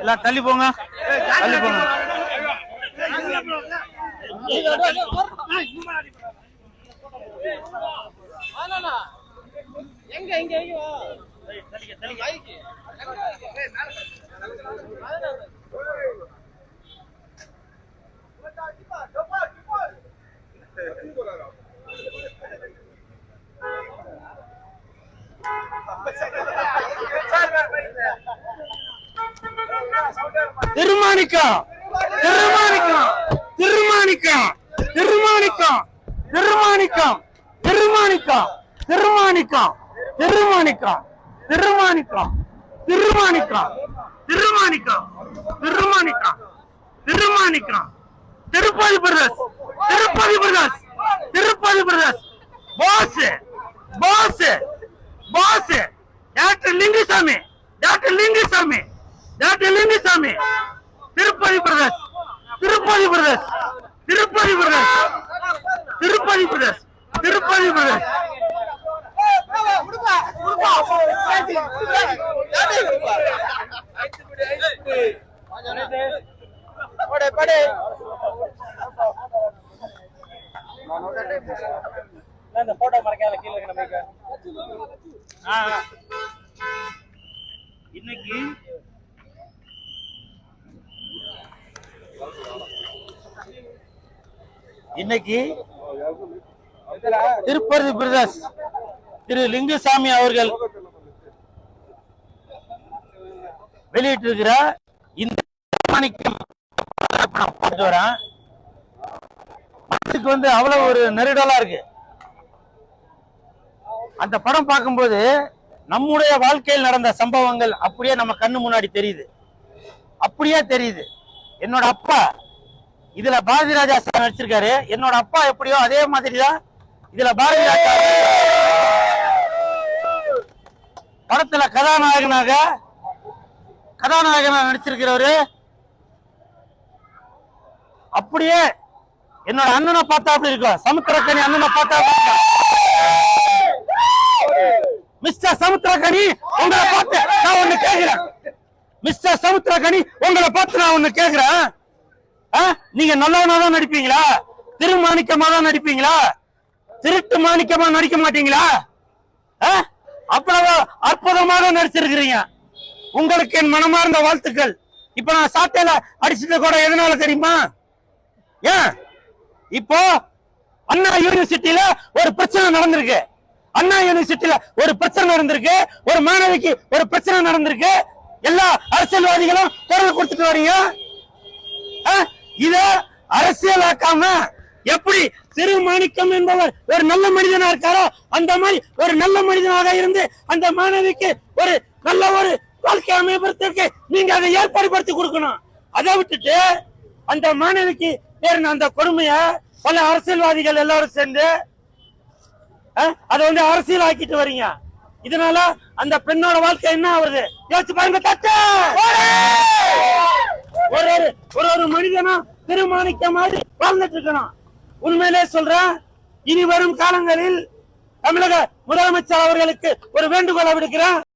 எல்லாம் தள்ளி போங்க. தள்ளி போங்க. எங்க எங்க எங்க Thirumanikkam Thirumanikkam Thirumanikkam Thirumanikkam Thirumanikkam Thirumanikkam Thirumanikkam Thirumanikkam Thirumanikkam Thirumanikkam Thirumanikkam Thirumanikkam Thirumanikkam Tirupati brothers Tirupati brothers Tirupati brothers boss boss boss doctor Lingusamy doctor Lingusamy doctor Lingusamy Tirupati brothers Tirupati brothers Tirupati brothers Tirupati brothers Tirupati brothers Bade, படே. இந்த photo மறைக்காத கீழே இன்னைக்கு இன்னைக்கு Tirupati brothers திரு லிங்குசாமி அவர்கள் வெளியிட்டிருக்கிற இந்த படம் போட்டு வரேன். மனசுக்கு வந்து அவ்வளவு ஒரு நெருடலா இருக்கு. அந்த படம் பார்க்கும்போது நம்முடைய வாழ்க்கையில் நடந்த சம்பவங்கள் அப்படியே நம்ம கண்ணு முன்னாடி தெரியுது. அப்படியே தெரியுது. என்னோட அப்பா இதுல பாரதி ராஜா சார் நடிச்சிருக்காரு. என்னோட அப்பா எப்படியோ அதே மாதிரிதான் இதுல பாரதி ராஜா படத்துல கதாநாயகனாக கதாநாயகனாக நடிச்சிருக்கிறவரு. அப்படியே என்னோட அண்ணனை பார்த்தா அப்படி இருக்கும். சமுத்திரக்கணி அண்ணனை பார்த்தா மிஸ்டர் சமுத்திரக்கணி உங்களை பார்த்து நான் ஒண்ணு கேட்கிறேன். மிஸ்டர் சமுத்திரக்கணி உங்களை பார்த்து நான் ஒண்ணு கேட்கிறேன். நீங்க நல்லவனா தான் நடிப்பீங்களா? திருமாணிக்கமா தான் நடிப்பீங்களா? திருட்டு மாணிக்கமா நடிக்க மாட்டீங்களா? ஆ? அவ்வளவு அற்புதமாக நடிச்சிருக்கிறீங்க. உங்களுக்கு என் மனமார்ந்த வாழ்த்துக்கள். இப்ப நான் சாட்டையில அடிச்சது கூட எதனால தெரியுமா? ஏன் இப்போ அண்ணா யூனிவர்சிட்டியில ஒரு பிரச்சனை நடந்திருக்கு. அண்ணா யூனிவர்சிட்டியில ஒரு பிரச்சனை நடந்திருக்கு. ஒரு மாணவிக்கு ஒரு பிரச்சனை நடந்திருக்கு. எல்லா அரசியல்வாதிகளும் குரல் கொடுத்துட்டு வரீங்க. ஆ? இத அரசியலாக்காம எப்படி திருமாணிக்கம் என்பவர் ஒரு நல்ல மனிதனா இருக்காரோ அந்த மாதிரி ஒரு நல்ல மனிதனாக இருந்து அந்த மாணவிக்கு ஒரு நல்ல ஒரு வாழ்க்கை அமைப்பதற்கு நீங்க அதை ஏற்பாடு படுத்தி கொடுக்கணும். அதை விட்டுட்டு அந்த மாணவிக்கு பேர் அந்த கொடுமைய பல அரசியல்வாதிகள் எல்லாரும் சேர்ந்து அதை வந்து அரசியல் ஆக்கிட்டு வரீங்க. இதனால அந்த பெண்ணோட வாழ்க்கை என்ன ஆகுது யோசிச்சு பாருங்க தட்டு ஒரு ஒரு ஒரு ஒரு மனிதனும் திருமாணிக்க மாதிரி வாழ்ந்துட்டு இருக்கணும் உண்மையிலே சொல்றேன் இனி வரும் காலங்களில் தமிழக முதலமைச்சர் அவர்களுக்கு ஒரு வேண்டுகோளை விடுக்கிறேன்.